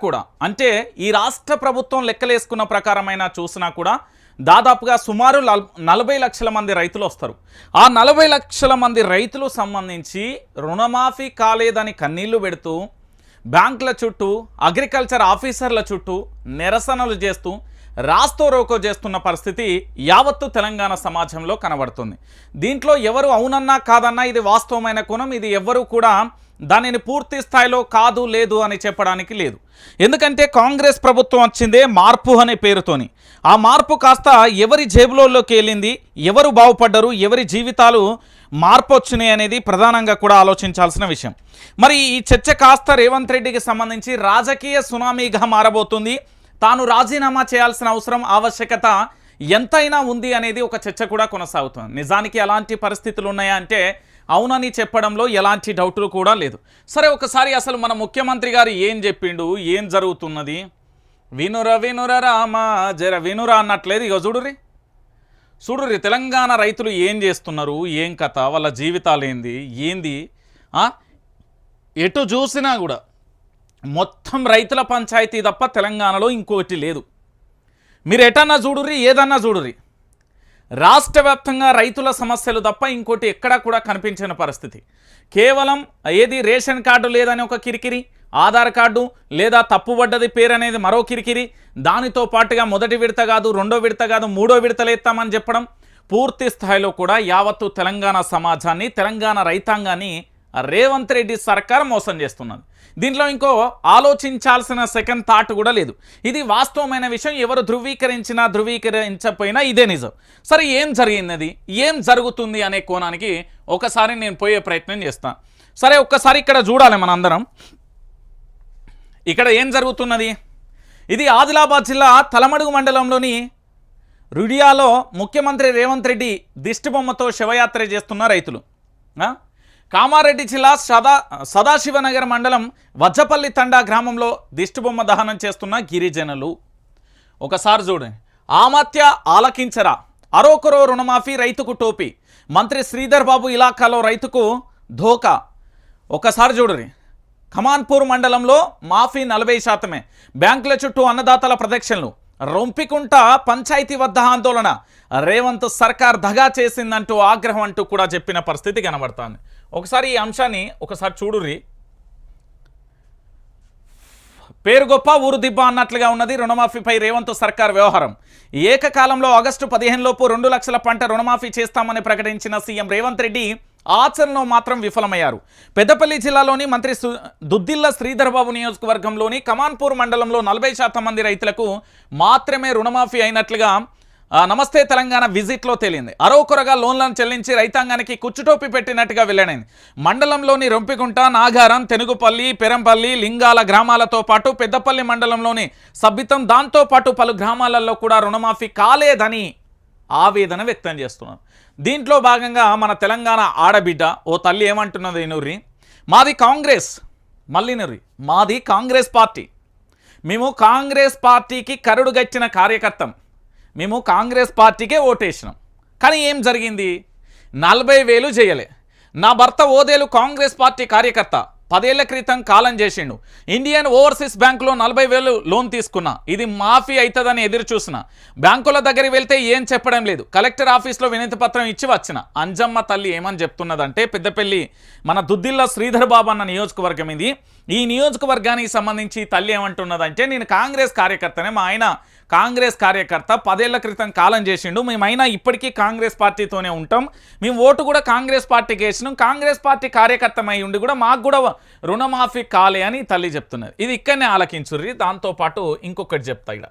కూడా. అంటే ఈ రాష్ట్ర ప్రభుత్వం లెక్కలేసుకున్న ప్రకారమైన చూసినా కూడా దాదాపుగా సుమారు నల్- నలభై లక్షల మంది రైతులు వస్తారు. ఆ నలభై లక్షల మంది రైతులు సంబంధించి రుణమాఫీ కాలేదని కన్నీళ్ళు పెడుతూ బ్యాంకుల చుట్టూ అగ్రికల్చర్ ఆఫీసర్ల చుట్టూ నిరసనలు చేస్తూ రాస్తో రోకో చేస్తున్న పరిస్థితి యావత్తు తెలంగాణ సమాజంలో కనబడుతుంది. దీంట్లో ఎవరు అవునన్నా కాదన్నా ఇది వాస్తవమైన కోణం. ఇది ఎవరు కూడా దానిని పూర్తి స్థాయిలో కాదు లేదు అని చెప్పడానికి లేదు. ఎందుకంటే కాంగ్రెస్ ప్రభుత్వం వచ్చిందే మార్పు అనే పేరుతోని. ఆ మార్పు కాస్త ఎవరి జేబులోకి వెళ్ళింది ఎవరు బాగుపడ్డరు ఎవరి జీవితాలు మార్పు వచ్చినాయి అనేది ప్రధానంగా కూడా ఆలోచించాల్సిన విషయం. మరి ఈ చర్చ కాస్త రేవంత్ రెడ్డికి సంబంధించి రాజకీయ సునామీగా మారబోతుంది. తాను రాజీనామా చేయాల్సిన అవసరం ఆవశ్యకత ఎంతైనా ఉంది అనేది ఒక చర్చ కూడా కొనసాగుతుంది. నిజానికి ఎలాంటి పరిస్థితులు ఉన్నాయా అంటే అవునని చెప్పడంలో ఎలాంటి డౌట్లు కూడా లేదు. సరే ఒకసారి అసలు మన ముఖ్యమంత్రి గారు ఏం చెప్పిండు? ఏం జరుగుతున్నది? వినుర వినుర రామ జర వినుర అన్నట్లేదు ఇక చూడురి చూడురి తెలంగాణ రైతులు ఏం చేస్తున్నారు? ఏం కథ? వాళ్ళ జీవితాలు ఏంది? ఏంది? ఎటు చూసినా కూడా మొత్తం రైతుల పంచాయతీ తప్ప తెలంగాణలో ఇంకొకటి లేదు. మీరు ఎటన్నా చూడుర్రి ఏదన్నా చూడుర్రి. రాష్ట్ర వ్యాప్తంగా రైతుల సమస్యలు తప్ప ఇంకోటి ఎక్కడా కూడా కనిపించిన పరిస్థితి. కేవలం ఏది రేషన్ కార్డు లేదని ఒక కిరికిరి ఆధార్ కార్డు లేదా తప్పుబడ్డది పేరు అనేది మరో కిరికిరి దానితో పాటుగా మొదటి విడత కాదు రెండో విడత కాదు మూడో విడతలు ఎత్తామని చెప్పడం పూర్తి స్థాయిలో కూడా యావత్తు తెలంగాణ సమాజాన్ని తెలంగాణ రైతాంగాన్ని రేవంత్ రెడ్డి సర్కార్ మోసం చేస్తున్నది. దీంట్లో ఇంకో ఆలోచించాల్సిన సెకండ్ థాట్ కూడా లేదు. ఇది వాస్తవమైన విషయం ఎవరు ధృవీకరించినా ధృవీకరించకపోయినా ఇదే నిజం. సరే ఏం జరిగినది? ఏం జరుగుతుంది అనే కోణానికి ఒకసారి నేను పోయే ప్రయత్నం చేస్తాను సరే ఒక్కసారి ఇక్కడ చూడాలి మనందరం. ఇక్కడ ఏం జరుగుతున్నది? ఇది ఆదిలాబాద్ జిల్లా తలమడుగు మండలంలోని రుడియాలో ముఖ్యమంత్రి రేవంత్ రెడ్డి దిష్టిబొమ్మతో శవయాత్ర చేస్తున్న రైతులు. కామారెడ్డి జిల్లా సదా సదాశివనగర్ మండలం వజ్జపల్లి తండా గ్రామంలో దిష్టిబొమ్మ దహనం చేస్తున్న గిరిజనులు. ఒకసారి చూడండి. ఆమత్య ఆలకించరా. అరోకరో రుణమాఫీ రైతుకు టోపీ. మంత్రి శ్రీధర్ బాబు ఇలాకాలో రైతుకు ధోకా. ఒకసారి చూడరి ఖమాన్పూర్ మండలంలో మాఫీ నలభై శాతమే. బ్యాంకుల చుట్టూ అన్నదాతల ప్రదక్షిణలు. రొంపికుంట పంచాయతీ వద్ద ఆందోళన. రేవంత్ సర్కార్ దగా చేసిందంటూ ఆగ్రహం అంటూ కూడా చెప్పిన పరిస్థితి కనబడుతుంది. ఒకసారి ఈ అంశాన్ని ఒకసారి చూడుర్రి. పేరు గొప్ప ఊరు దిబ్బ అన్నట్లుగా ఉన్నది రుణమాఫీపై రేవంత్ సర్కార్ వ్యవహారం. ఏకకాలంలో ఆగస్టు పదిహేనులోపు రెండు లక్షల పంట రుణమాఫీ చేస్తామని ప్రకటించిన సీఎం రేవంత్ రెడ్డి ఆచరణలో మాత్రం విఫలమయ్యారు. పెద్దపల్లి జిల్లాలోని మంత్రి దుద్దిల్ల శ్రీధర్బాబు నియోజకవర్గంలోని కమాన్పూర్ మండలంలో నలభై శాతం మంది రైతులకు మాత్రమే రుణమాఫీ అయినట్లుగా నమస్తే తెలంగాణ విజిట్లో తేలింది. అరవకొరగా లోన్లను చెల్లించి రైతాంగానికి కుచ్చుటోపి పెట్టినట్టుగా వెల్లడైంది. మండలంలోని రొంపిగుంట నాగారం తెనుగుపల్లి పెరంపల్లి లింగాల గ్రామాలతో పాటు పెద్దపల్లి మండలంలోని సబ్బితం దాంతోపాటు పలు గ్రామాలలో కూడా రుణమాఫీ కాలేదని ఆవేదన వ్యక్తం చేస్తున్నారు దీంట్లో భాగంగా మన తెలంగాణ ఆడబిడ్డ ఓ తల్లి ఏమంటున్నది నూరి మాది కాంగ్రెస్. మళ్ళీ నూరి మాది కాంగ్రెస్ పార్టీ. మేము కాంగ్రెస్ పార్టీకి కరుడుగచ్చిన కార్యకర్తం. మేము కాంగ్రెస్ పార్టీకే ఓటేసినాం. కానీ ఏం జరిగింది? నలభై వేలు చేయలే నా భర్త ఓదేలు కాంగ్రెస్ పార్టీ కార్యకర్త. పదేళ్ళ క్రితం కాలం చేసిండు. ఇండియన్ ఓవర్సీస్ బ్యాంకులో నలభై వేలు లోన్ తీసుకున్నా. ఇది మాఫీ అవుతుందని ఎదురు చూసిన. బ్యాంకుల దగ్గరికి వెళ్తే ఏం చెప్పడం లేదు. కలెక్టర్ ఆఫీస్లో వినతి పత్రం ఇచ్చి వచ్చిన. అంజమ్మ తల్లి ఏమని చెప్తున్నదంటే పెద్దపల్లి మన దుద్దిల్ల శ్రీధర్ బాబు అన్న నియోజకవర్గం ఇది. ఈ నియోజకవర్గానికి సంబంధించి తల్లి ఏమంటున్నదంటే నేను కాంగ్రెస్ కార్యకర్తనే మా ఆయన కాంగ్రెస్ కార్యకర్త పదేళ్ళ క్రితం కాలం చేసిండు. మేమైనా ఇప్పటికీ కాంగ్రెస్ పార్టీతోనే ఉంటాం. మేము ఓటు కూడా కాంగ్రెస్ పార్టీకి వేసినాం కాంగ్రెస్ పార్టీ కార్యకర్తమై ఉండి కూడా మాకు కూడా రుణమాఫీ కాలే అని తల్లి చెప్తున్నది. ఇది ఇక్కడనే ఆలకించుర్రి. దాంతోపాటు ఇంకొకటి చెప్తా ఇక్కడ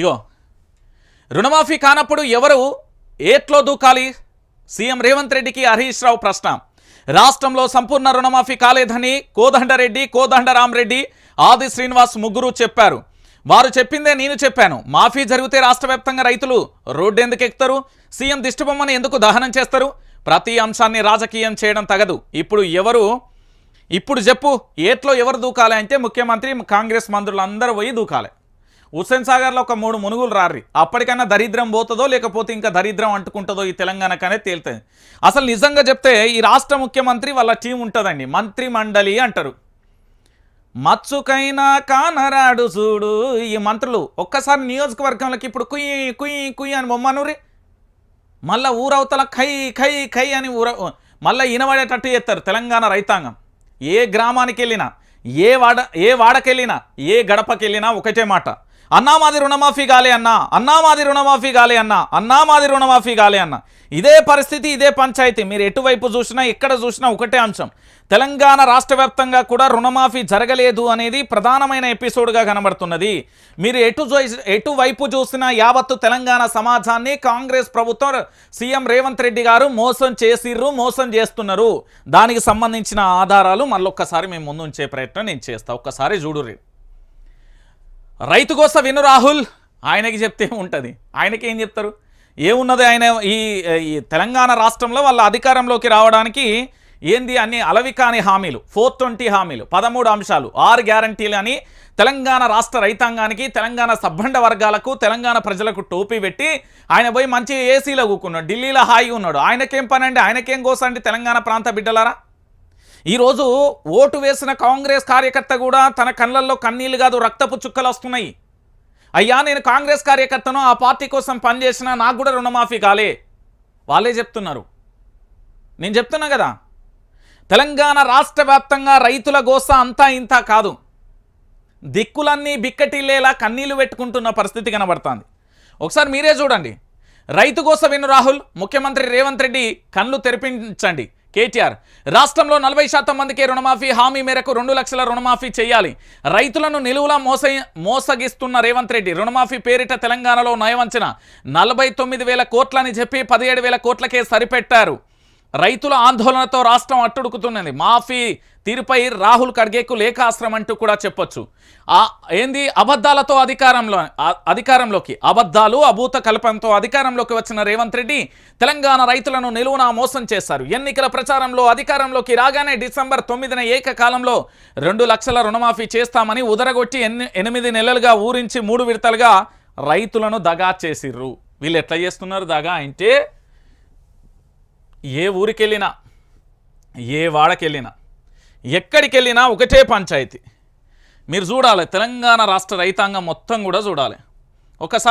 ఇగో రుణమాఫీ కానప్పుడు ఎవరు ఏట్లో దూకాలి? సీఎం రేవంత్ రెడ్డికి హరీష్ రావు ప్రశ్న. రాష్ట్రంలో సంపూర్ణ రుణమాఫీ కాలేదని కోదండరెడ్డి కోదండరామరెడ్డి ఆది శ్రీనివాస్ ముగ్గురు చెప్పారు. వారు చెప్పిందే నేను చెప్పాను. మాఫీ జరిగితే రాష్ట్ర వ్యాప్తంగా రైతులు రోడ్డు ఎందుకు ఎక్కుతారు? సీఎం దిష్టిబొమ్మని ఎందుకు దహనం చేస్తారు? ప్రతి అంశాన్ని రాజకీయం చేయడం తగదు. ఇప్పుడు ఎవరు? ఇప్పుడు చెప్పు ఏట్లో ఎవరు దూకాలి అంటే ముఖ్యమంత్రి కాంగ్రెస్ మంత్రులు అందరూ పోయి దూకాలి. హుస్సేన్ సాగర్లో ఒక మూడు మునుగులు రారి అప్పటికైనా దరిద్రం పోతుందో లేకపోతే ఇంకా దరిద్రం అంటుకుంటుందో ఈ తెలంగాణకనే తేలుతుంది. అసలు నిజంగా చెప్తే ఈ రాష్ట్ర ముఖ్యమంత్రి వాళ్ళ టీం ఉంటుందండి. మంత్రి మండలి అంటారు. మచ్చుకైనా కానరాడు చూడు ఈ మంత్రులు. ఒక్కసారి నియోజకవర్గంలోకి ఇప్పుడు కుయ్యి కుయ్యి కుయ్యి అని బొమ్మనూరి. మళ్ళీ ఊరవతల ఖై ఖై ఖై అని ఊర మళ్ళీ ఇనబడేటట్టు చేస్తారు తెలంగాణ రైతాంగం. ఏ గ్రామానికి వెళ్ళినా ఏ వాడ ఏ వాడకెళ్ళినా ఏ గడపకెళ్ళినా ఒకటే మాట. అన్నా మాది రుణమాఫీ గాలే అన్నా అన్నా మాది రుణమాఫీ గాలే అన్నా అన్నా మాది రుణమాఫీ గాలే అన్న. ఇదే పరిస్థితి ఇదే పంచాయతీ. మీరు ఎటువైపు చూసినా ఎక్కడ చూసినా ఒకటే అంశం. తెలంగాణ రాష్ట్ర వ్యాప్తంగా కూడా రుణమాఫీ జరగలేదు అనేది ప్రధానమైన ఎపిసోడ్గా కనబడుతున్నది. మీరు ఎటు ఎటువైపు చూసినా యావత్తు తెలంగాణ సమాజాన్ని కాంగ్రెస్ ప్రభుత్వం సీఎం రేవంత్ రెడ్డి గారు మోసం చేసిర్రు మోసం చేస్తున్నారు. దానికి సంబంధించిన ఆధారాలు మళ్ళొక్కసారి మేము ముందుంచే ప్రయత్నం నేను చేస్తా. ఒక్కసారి చూడుర్రి. రైతు కోసం విను రాహుల్. ఆయనకి చెప్తే ఉంటుంది. ఆయనకి ఏం చెప్తారు? ఏమున్నది ఆయన ఈ ఈ తెలంగాణ రాష్ట్రంలో వాళ్ళ అధికారంలోకి రావడానికి ఏంది అన్ని అలవి కాని హామీలు ఫోర్ ట్వంటీ హామీలు పదమూడు అంశాలు ఆరు గ్యారంటీలు అని తెలంగాణ రాష్ట్ర రైతాంగానికి తెలంగాణ సబ్బండ వర్గాలకు తెలంగాణ ప్రజలకు టోపీ పెట్టి ఆయన పోయి మంచి ఏసీలో కూకున్నాడు ఢిల్లీలో హాయిగా ఉన్నాడు. ఆయనకేం పని అండి ఆయనకేం కోసండి తెలంగాణ ప్రాంత బిడ్డలారా? ఈరోజు ఓటు వేసిన కాంగ్రెస్ కార్యకర్త కూడా తన కళ్ళల్లో కన్నీళ్ళు కాదు రక్తపు చుక్కలు వస్తున్నాయి. అయ్యా నేను కాంగ్రెస్ కార్యకర్తను ఆ పార్టీ కోసం పనిచేసిన నాకు కూడా రుణమాఫీ కాలే. వాళ్ళే చెప్తున్నారు. నేను చెప్తున్నా కదా తెలంగాణ రాష్ట్ర వ్యాప్తంగా రైతుల గోస అంతా ఇంత కాదు. దిక్కులన్నీ బిక్కటిల్లేలా కన్నీళ్ళు పెట్టుకుంటున్న పరిస్థితి కనబడుతుంది. ఒకసారి మీరే చూడండి. రైతు కోసం విను రాహుల్ ముఖ్యమంత్రి రేవంత్ రెడ్డి కళ్ళు తెరిపించండి. కేటీఆర్ రాష్ట్రంలో నలభై శాతం మందికి రుణమాఫీ హామీ మేరకు రెండు లక్షల రుణమాఫీ చేయాలి. రైతులను నిలువులా మోస మోసగిస్తున్న రేవంత్ రెడ్డి రుణమాఫీ పేరిట తెలంగాణలో నయవంచిన నలభై తొమ్మిది వేల కోట్లని చెప్పి పదిహేడు వేల కోట్లకే సరిపెట్టారు. రైతుల ఆందోళనతో రాష్ట్రం అట్టుడుకుతున్నది మాఫీ తీరుపై రాహుల్ ఖడ్గేకు లేఖాస్త్రం అంటూ కూడా చెప్పొచ్చు. ఆ ఏంది? అబద్ధాలతో అధికారంలో అధికారంలోకి అబద్ధాలు అభూత కల్పంతో అధికారంలోకి వచ్చిన రేవంత్ రెడ్డి తెలంగాణ రైతులను నిలువున మోసం చేశారు. ఎన్నికల ప్రచారంలో అధికారంలోకి రాగానే డిసెంబర్ తొమ్మిదిన ఏకకాలంలో రెండు లక్షల రుణమాఫీ చేస్తామని ఉదరగొట్టి ఎనిమిది నెలలుగా ఊరించి మూడు విడతలుగా రైతులను దగా చేసిర్రు. వీళ్ళు ఎట్లా చేస్తున్నారు? దగా అంటే ఏ ఊరికెళ్ళినా ఏ వాడకెళ్ళినా ఎక్కడికి వెళ్ళినా ఒకటే పంచాయతీ. మీరు చూడాలి తెలంగాణ రాష్ట్ర రైతాంగం మొత్తం కూడా చూడాలి. ఒకసారి